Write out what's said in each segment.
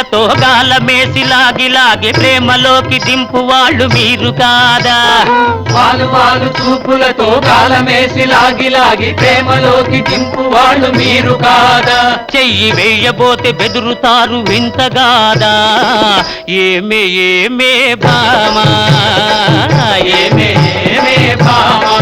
వాలు చూపులతో గాలమేసి లాగి లాగి ప్రేమలోకి దింపు వాళ్ళు మీరు కాదా? వాలు వాలు చూపులతో కాలమేసి లాగి లాగి ప్రేమలోకి దింపు వాళ్ళు మీరు కాదా? చెయ్యి వేయబోతే బెదురుతారు వింతగాదా ఏమే ఏమే భామా ఏమే ఏమే భామా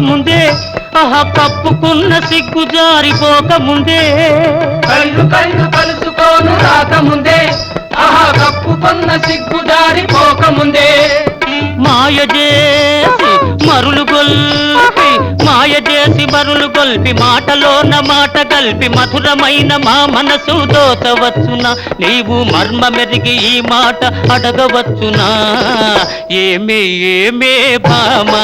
ముందే ఆహా తప్పుకున్న సిగ్గు జారిపోక ముందే కళ్ళు కళ్ళు కలుసుకోను రాకముందే ఆహా తప్పుకున్న సిగ్గు జారిపోకముందే. మాయ చేసి మరులు గొల్పి మాయ చేసి మరులు గొల్పి మాటలోన మాట గల్పి మధురమైన మా మనసు దోచవచ్చునా నీవు మర్మ మెరిగి ఈ మాట అడగవచ్చునా. ఏమే ఏమే భామా?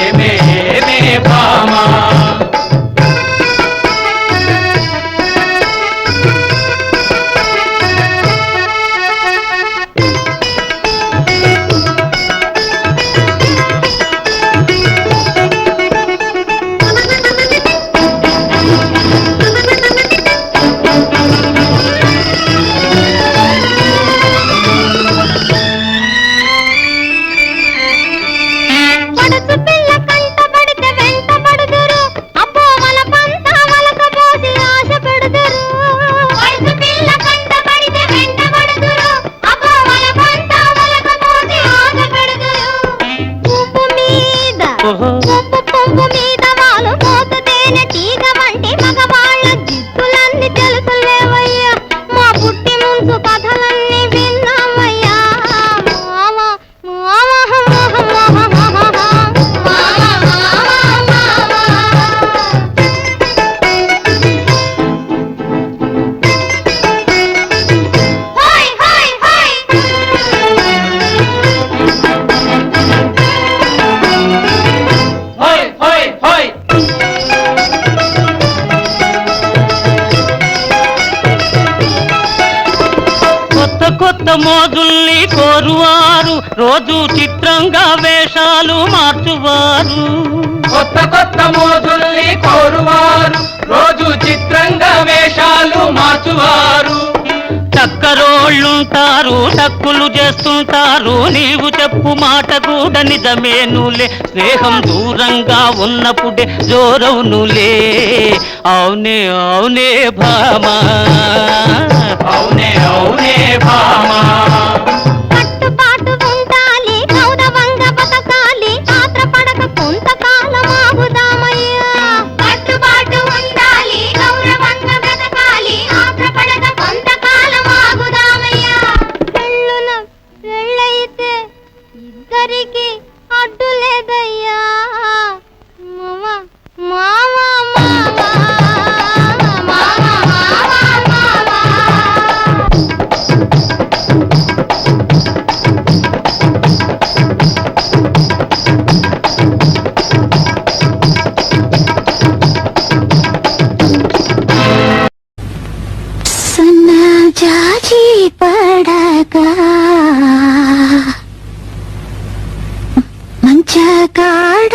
ఏమే ఏమే భామా? కోరువారు రోజు చిత్రంగా వేషాలు మార్చువారు. కొత్త కొత్త మోజుల్ని కోరువారు రోజు చిత్రంగా వేషాలు మార్చువారు. చక్కరోళ్ళుంటారు టక్కులు చేస్తుంటారు నీవు చెప్పు మాట కూడా నిజమేనులే. స్నేహం దూరంగా ఉన్నప్పుడే జోరవునులే. అవునే అవునే భామా. అవునే అవునే భామా. జాజి పడగా. మంచు మంచగాడ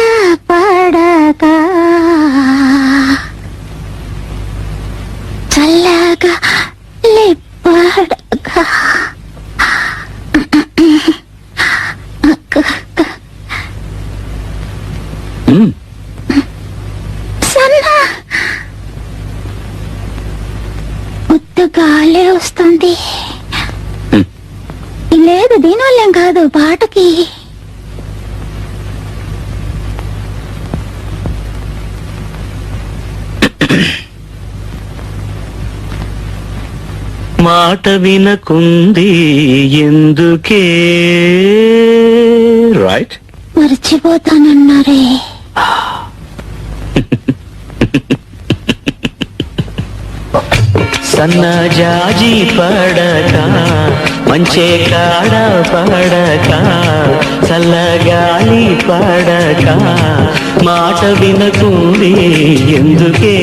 గాలే వస్తుంది. లేదు దీనివల్లేం కాదు పాటకి. మాట వినకుంది ఎందుకే? రైట్ మర్చిపోతానన్నారే. సన్నజాజి పడక మంచే కాడ పడక చల్లగాలి పడక మాట వినకుంది ఎందుకే?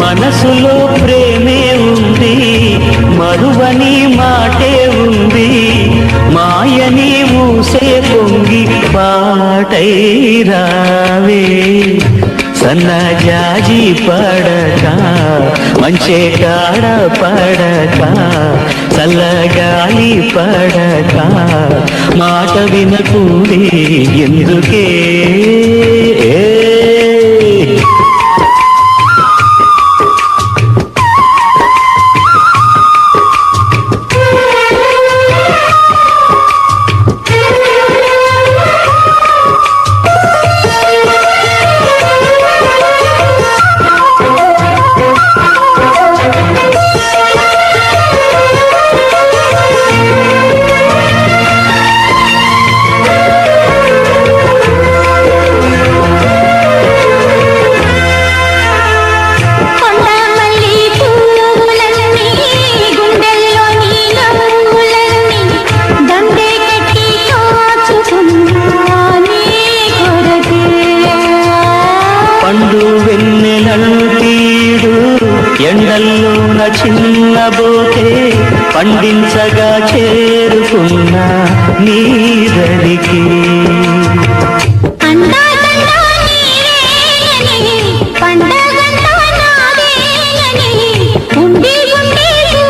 మనసులో ప్రేమే ఉంది మరువని మాటే ఉంది మాయని ఊసే పొంగి పాటై రావే. సన్న జాజి పడక మంచే కాడ పడక చల్ల గాలి పడక మాట వినకూడి ఎందుకే?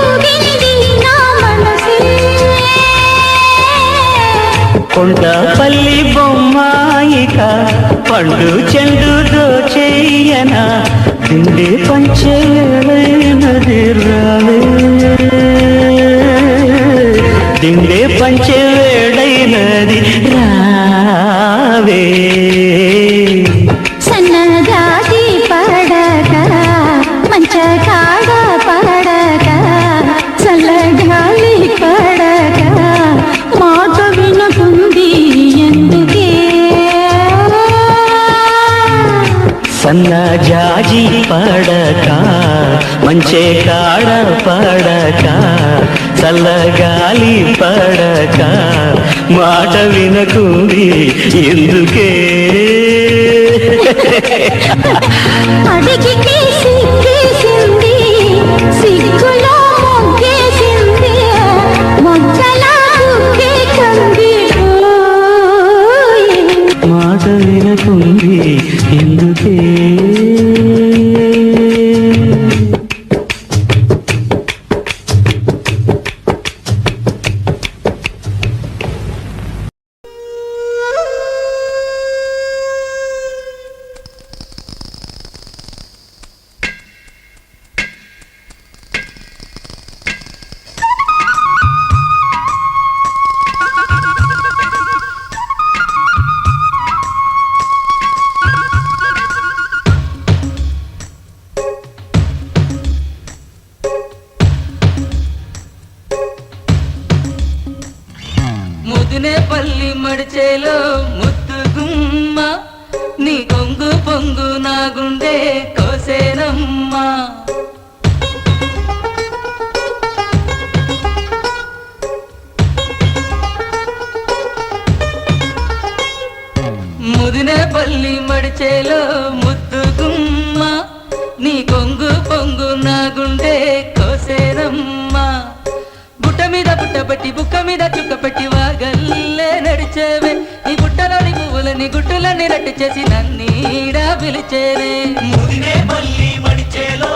ఊగింది నా మనసే. కొండపల్లి బొమ్మాయిక పండు చెండు దోచేయన తిండి పంచేనది దిండే పంచే వేడైనది రావే. సన్నజాతి పడక మంచ కాడ పడక చల్లగాలి పడక మాట వినకుంది ఎందుకే? సన్నజాజి పడక మంచే కాడ పడక చల్లగాలి పడక. మాట వినకుంది ఎందుకే? అడిగి కేసి కేసింది నడిచేలో మడిచేలో ముద్దు గుమ్మ నీ కొంగు పొంగు నా గుండె కోసేనమ్మా. ముదిన పల్లి మడిచేలో ముద్దు గుమ్మ నీ కొంగు పొంగు నా గుండె కోసేనమ్మా. బుట్ట మీద బుట్ట పెట్టి బుక్క మీద చుక్క పెట్టి వాగల్లా పిలిచేవే? ఈ గుట్టలోని పువ్వులని గుట్టులని రట్టు చేసి నన్నీడా పిలిచేవే? ముదినే మడిచేలో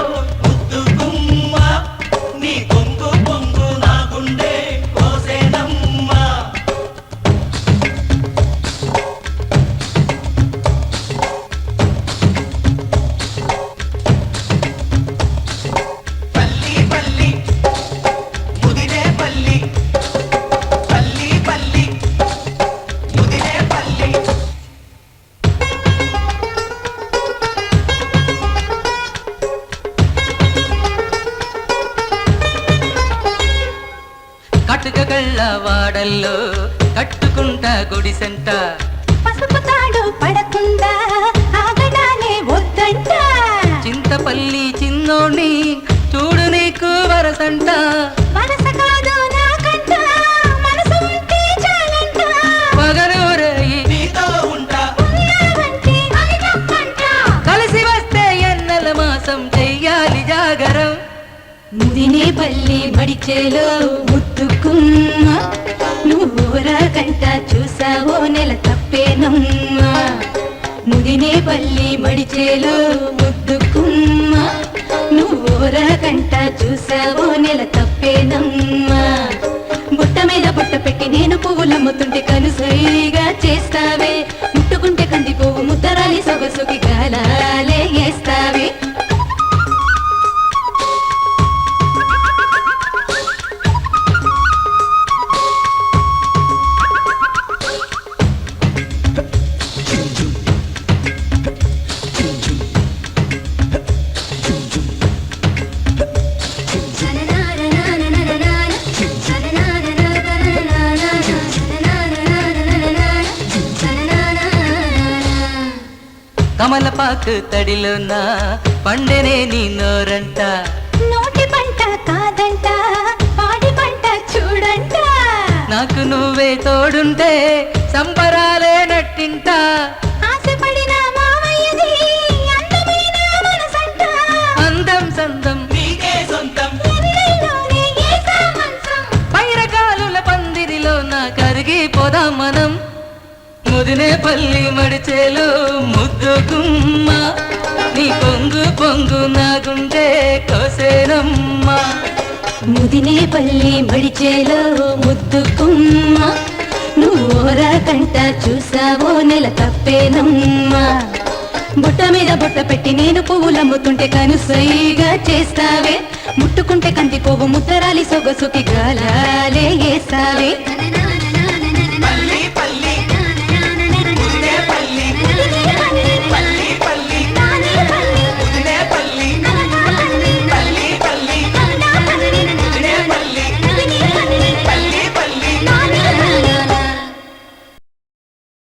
కట్టుక కళ్ళ వాడల్లో కట్టుకుంటా గుడిసెంట పసుపు తాడు పడకుండా ఆగడానే వద్దంట. చింతపల్లి చిన్నోణ్ణి చూడు నీకు వరసంట. మనస కాదు నాకంట మనసు ఉంటే చాలంట. పగలూరయి. నీతో ఉంటా. ఉన్నావంటే అది తప్పంట కలిసి వస్తే ఎన్నెల మాసం చెయ్యాలి జాగరం. ముదినే పల్లి మడిచేలో ముద్దుకుమ్మ నువ్వు కంట చూసావో నెల తప్పేనమ్మా. ముదినే పల్లి మడిచేలో ముద్దుకుమ్మ నువ్వు కంట చూసావో నెల తప్పేనమ్మా. బుట్ట మీద బుట్ట పెట్టి నేను పువ్వులమ్ముతుంటే కనుసైగా కమలపాకు తడిలోన? పండెనే నీ నోరంట. నోటి పంట కాదంట పాడి పంట చూడంట. నాకు నువ్వే తోడుంటే సంబరాలే నట్టింట. ఆశపడిన మావయ్యది అందమైన మనసంట. అందం సందం. నీకే సొంతం. ఎన్నెల్లోనే ఏసా మంచం పైరకాలుల పందిరిలో నా మనం. ముదినే పల్లి పల్లి మడిచేలో ముద్దుకుమ్మ నువ్వోరా కంట చూసావో నెల తప్పేనమ్మా. బుట్ట మీద బుట్ట పెట్టి నేను పువ్వులమ్ముతుంటే కనుసైగా చేస్తావే. ముట్టుకుంటే కంది పువ్వు ముద్దరాలి సొగసుకి గాలాలే వేస్తావే.